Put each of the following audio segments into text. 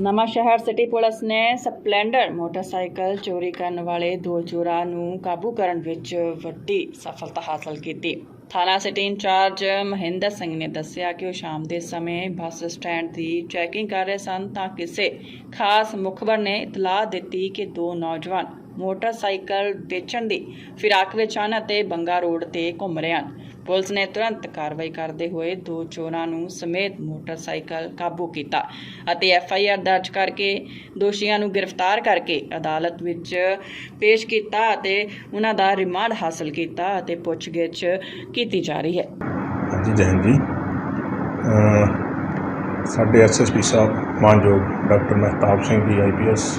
Nawanshahr city police ਨੇ Splendor motorcycle ਚੋਰੀ ਕਰਨ ਵਾਲੇ ਦੋ ਚੋਰਾਂ ਨੂੰ ਕਾਬੂ ਕਰਨ ਵਿੱਚ ਵੱਡੀ ਸਫਲਤਾ ਹਾਸਲ ਕੀਤੀ। ਥਾਣਾ ਸਿਟੀ ਇੰਚਾਰਜ ਮਹਿੰਦਰ ਸਿੰਘ ਨੇ ਦੱਸਿਆ ਕਿ ਉਹ ਸ਼ਾਮ ਦੇ ਸਮੇਂ ਬੱਸ ਸਟੈਂਡ ਦੀ ਚੈਕਿੰਗ ਕਰ ਰਹੇ ਸਨ ਤਾਂ ਕਿਸੇ ਖਾਸ ਮੁਖਬਰ ਨੇ ਇਤਲਾਹ ਦਿੱਤੀ ਕਿ ਦੋ ਨੌਜਵਾਨ ਮੋਟਰਸਾਈਕਲ ਵੇਚਣ ਦੀ ਫਿਰਾਕ ਵਿੱਚ ਹਨ ਅਤੇ ਬੰਗਾ ਰੋਡ ਤੇ ਘੁੰਮ ਰਹੇ ਹਨ। ਪੁਲਿਸ ਨੇ ਤੁਰੰਤ ਕਾਰਵਾਈ ਕਰਦੇ ਹੋਏ ਦੋ ਚੋਰਾਂ ਨੂੰ ਸਮੇਤ ਮੋਟਰਸਾਈਕਲ ਕਾਬੂ ਕੀਤਾ ਅਤੇ ਐਫ ਆਈ ਆਰ ਦਰਜ ਕਰਕੇ ਦੋਸ਼ੀਆਂ ਨੂੰ ਗ੍ਰਿਫਤਾਰ ਕਰਕੇ ਅਦਾਲਤ ਵਿੱਚ ਪੇਸ਼ ਕੀਤਾ ਅਤੇ ਉਹਨਾਂ ਦਾ ਰਿਮਾਂਡ ਹਾਸਲ ਕੀਤਾ ਅਤੇ ਪੁੱਛਗਿੱਛ ਕੀਤੀ ਜਾ ਰਹੀ ਹੈ। ਹਾਂਜੀ, ਜੈ ਹਿੰਦ ਜੀ। ਅਹ ਸਾਡੇ ਐਸਐਸਪੀ ਸਾਹਿਬ ਮਾਨਯੋਗ doctor Mehtab Singh ji IPS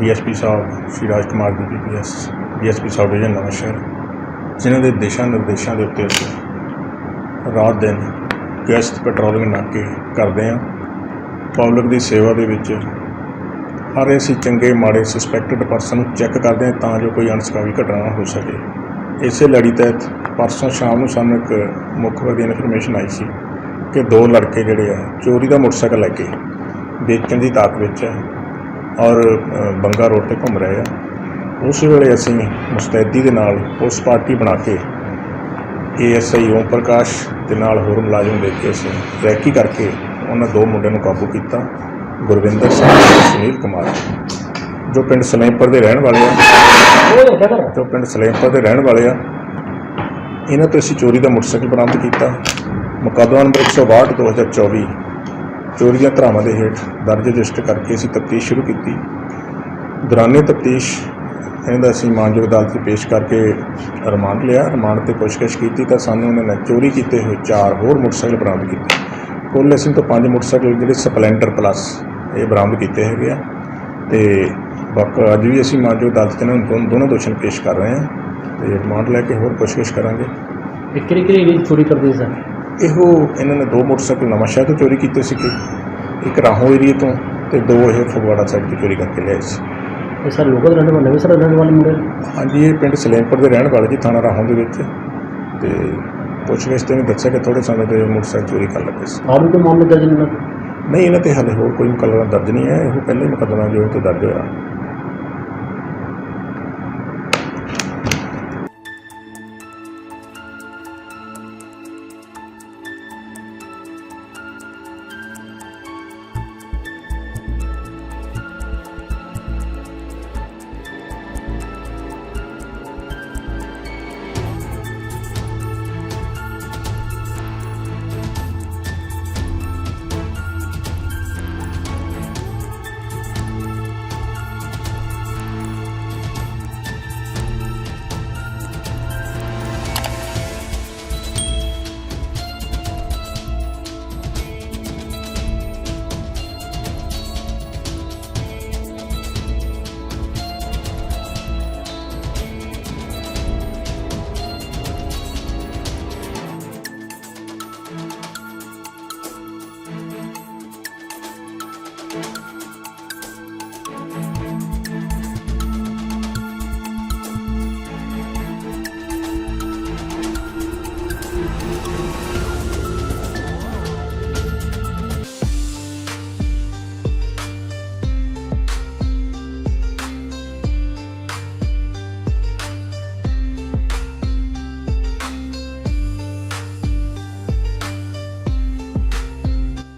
DSP sahib Shri Raj Kumar ji PPS DSP sahib division Nawanshahr ਜਿਨ੍ਹਾਂ ਦੇ ਦਿਸ਼ਾ ਨਿਰਦੇਸ਼ਾਂ ਦੇ ਉੱਤੇ ਅਸੀਂ ਰਾਤ ਦਿਨ ਗਸ਼ਤ ਪੈਟਰੋਲਿੰਗ ਨਾਕੇ ਕਰਦੇ ਹਾਂ। ਪਬਲਿਕ ਦੀ ਸੇਵਾ ਦੇ ਵਿੱਚ ਹਰ ਅਸੀਂ ਚੰਗੇ, ਮਾੜੇ ਸਸਪੈਕਟਡ ਪਰਸਨ ਨੂੰ ਚੈੱਕ ਕਰਦੇ ਹਾਂ ਤਾਂ ਜੋ ਕੋਈ ਅਣਸਕਾਵੀ ਘਟਨਾ ਨਾ ਹੋ ਸਕੇ। ਇਸੇ ਲੜੀ ਤਹਿਤ ਪਰਸੋਂ ਸ਼ਾਮ ਨੂੰ ਸਾਨੂੰ ਇੱਕ ਮੁਖਬਰ ਦੀ ਇਨਫੋਰਮੇਸ਼ਨ ਆਈ ਸੀ ਕਿ ਦੋ ਲੜਕੇ ਜਿਹੜੇ ਆ, ਚੋਰੀ ਦਾ ਮੋਟਰਸਾਈਕਲ ਲੈ ਕੇ ਵੇਚਣ ਦੀ ਤਾਕ ਵਿੱਚ ਹੈ ਔਰ ਬੰਗਾ ਰੋਡ ਤੇ ਘੁੰਮ ਰਹੇ ਆ। ਉਸ ਵੇਲੇ ਅਸੀਂ ਮੁਸਤੈਦੀ ਦੇ ਨਾਲ ਪੁਲਿਸ ਪਾਰਟੀ ਬਣਾ ਕੇ ਏਐਸਆਈ ਓਮ ਪ੍ਰਕਾਸ਼ ਦੇ ਨਾਲ ਹੋਰ ਮੁਲਾਜ਼ਮ ਦੇ ਕੇ ਅਸੀਂ ਰੈਕੀ ਕਰਕੇ ਉਹਨਾਂ ਦੋ ਮੁੰਡਿਆਂ ਨੂੰ ਕਾਬੂ ਕੀਤਾ, ਗੁਰਵਿੰਦਰ ਸਿੰਘ ਤੇ ਸੁਨੀਲ ਕੁਮਾਰ, ਜੋ ਪਿੰਡ ਸਲੇਮਪੁਰ ਦੇ ਰਹਿਣ ਵਾਲੇ ਆ। ਜੋ ਪਿੰਡ ਸਲੇਮਪੁਰ ਦੇ ਰਹਿਣ ਵਾਲੇ ਆ। ਇਹਨਾਂ ਤੋਂ ਅਸੀਂ ਚੋਰੀ ਦਾ ਮੋਟਰਸਾਈਕਲ ਬਰਾਮਦ ਕੀਤਾ। ਮੁਕੱਦਮਾ ਨੰਬਰ 162 2024 ਚੋਰੀ ਦੀਆਂ ਧਾਰਾਵਾਂ ਦੇ ਹੇਠ ਦਰਜ ਰਜਿਸਟਰ ਕਰਕੇ ਅਸੀਂ ਤਫਤੀਸ਼ ਸ਼ੁਰੂ ਕੀਤੀ। ਦੌਰਾਨੇ ਤਫਤੀਸ਼ ਇਹਨਾਂ ਦਾ ਅਸੀਂ ਮਾਨਯੋਗ ਅਦਾਲਤ 'ਚ ਪੇਸ਼ ਕਰਕੇ ਰਿਮਾਂਡ ਲਿਆ ਰਿਮਾਂਡ ਤੇ ਪੁੱਛਗਿੱਛ ਕੀਤੀ ਤਾਂ ਸਾਨੂੰ ਉਹਨਾਂ ਨੇ ਚੋਰੀ ਕੀਤੇ ਹੋਏ ਚਾਰ ਹੋਰ ਮੋਟਰਸਾਈਕਲ ਬਰਾਮਦ ਕੀਤੇ। ਕੁੱਲ ਅਸੀਂ ਤੋਂ ਪੰਜ ਮੋਟਰਸਾਈਕਲ ਜਿਹੜੇ ਸਪਲੈਂਡਰ ਪਲੱਸ ਇਹ ਬਰਾਮਦ ਕੀਤੇ ਹੈਗੇ ਆ ਤੇ ਬਾਕੀ ਅੱਜ ਵੀ ਅਸੀਂ ਮਾਨਯੋਗ ਅਦਾਲਤ 'ਚ ਇਹਨਾਂ ਨੂੰ ਦੋਨ- ਦੋਸ਼ੀਆਂ ਪੇਸ਼ ਕਰ ਰਹੇ ਹਾਂ ਤੇ ਰਿਮਾਂਡ ਲੈ ਕੇ ਹੋਰ ਪੁੱਛਗਿੱਛ ਕਰਾਂਗੇ। ਇਹ ਕਿਹੜੀ ਕਿਹੜੀ ਏਰੀਆ ਚੋਰੀ ਕਰਦੇ ਸਨ? ਇਹੋ ਇਹਨਾਂ ਨੇ ਦੋ ਮੋਟਰਸਾਈਕਲ ਨਵਾਂ ਸ਼ਹਿਰ ਤੋਂ ਚੋਰੀ ਕੀਤੇ ਸੀਗੇ ਇੱਕ ਰਾਹੋਂ ਏਰੀਏ ਤੋਂ ਤੇ ਦੋ ਇਹ ਫਗਵਾੜਾ ਸਾਈਡ ਤੋਂ ਚੋਰੀ ਕਰਕੇ ਲਿਆਏ ਸੀ। ਇਹ ਸਰ ਲੋਕਲ ਰਹਿਣ ਵਾਲੇ ਨਵੇਂ ਸਰ ਰਹਿਣ ਵਾਲੇ ਮੁੰਡੇ? ਨੇ? ਹਾਂਜੀ ਇਹ ਪਿੰਡ ਸਲੇਮਪੁਰ ਦੇ ਰਹਿਣ ਵਾਲੇ ਜੀ ਥਾਣਾ ਰਾਹੋਂ ਦੇ ਵਿੱਚ। ਤੇ ਪੁੱਛਗਿੱਛ ਤੇ ਵੀ ਦੱਸਿਆ ਕਿ ਥੋੜੇ ਸਮੇਂ ਤੋਂ ਇਹ ਮੋਟਰਸਾਈਕਲ ਚੋਰੀ ਕਰ ਲੱਗੇ ਸੀ। ਵੀ ਕੋਈ ਮਾਮਲੇ ਦਰਜ ਨਹੀਂ ਨਾ ਨਹੀਂ ਇਹਨਾਂ ਤੇ ਹਾਲੇ ਹੋਰ ਕੋਈ ਮੁਕੱਦਮਾ ਦਰਜ ਨਹੀਂ ਹੈ। ਇਹੋ ਪਹਿਲੇ ਮੁਕੱਦਮਾ ਜੋ ਇਹ ਤੇ ਦਰਜ ਹੋਇਆ।